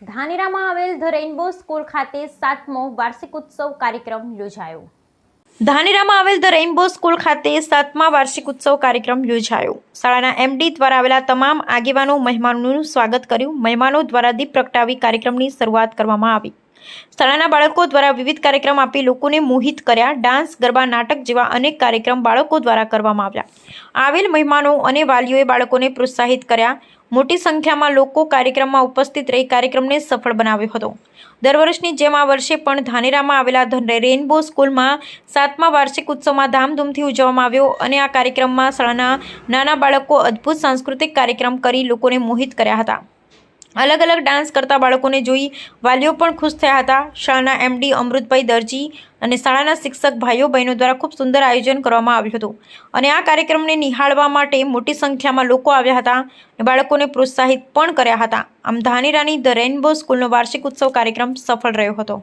ધાનેરામાં આવેલ the rainbow school ખાતે સાતમો વાર્ષિક ઉત્સવ કાર્યક્રમ યોજાયો. ધાનેરામાં આવેલ ધ રેઇનબો સ્કૂલ ખાતે સાતમા વાર્ષિક ઉત્સવ કાર્યક્રમ યોજાયો. શાળાના એમડી દ્વારા આવેલા તમામ આગેવાનો, મહેમાનોનું સ્વાગત કર્યું. મહેમાનો દ્વારા દીપ પ્રગટાવી કાર્યક્રમની શરૂઆત કરવામાં આવી. શાળાના બાળકો દ્વારા વિવિધ કાર્યક્રમ આપી લોકોને મોહિત કર્યા. ડાન્સ, ગરબા, નાટક જેવા અનેક કાર્યક્રમ બાળકો દ્વારા કરવામાં આવ્યા. આવેલ મહેમાનો અને વાલીઓએ બાળકોને પ્રોત્સાહિત કર્યા. મોટી સંખ્યામાં લોકો કાર્યક્રમમાં ઉપસ્થિત રહી કાર્યક્રમને સફળ બનાવ્યો હતો. દર વર્ષની જેમ આ વર્ષે પણ ધાનેરામાં આવેલા રેઇનબો સ્કૂલમાં સાતમા વાર્ષિક ઉત્સવમાં ધામધૂમથી ઉજવવામાં આવ્યો અને આ કાર્યક્રમમાં શાળાના નાના બાળકો અદ્ભુત સાંસ્કૃતિક કાર્યક્રમ કરી લોકોને મોહિત કર્યા હતા. અલગ અલગ ડાન્સ કરતા બાળકોને જોઈ વાલીઓ પણ ખુશ થયા હતા. શાળાના એમડી અમૃતભાઈ દરજી અને શાળાના શિક્ષક ભાઈઓ બહેનો દ્વારા ખૂબ સુંદર આયોજન કરવામાં આવ્યું હતું. અને આ કાર્યક્રમને નિહાળવા માટે મોટી સંખ્યામાં લોકો આવ્યા હતા અને બાળકોને પ્રોત્સાહિત પણ કર્યા હતા. આમ ધાનેરાની ધ રેઇનબો સ્કૂલનો વાર્ષિક ઉત્સવ કાર્યક્રમ સફળ રહ્યો હતો.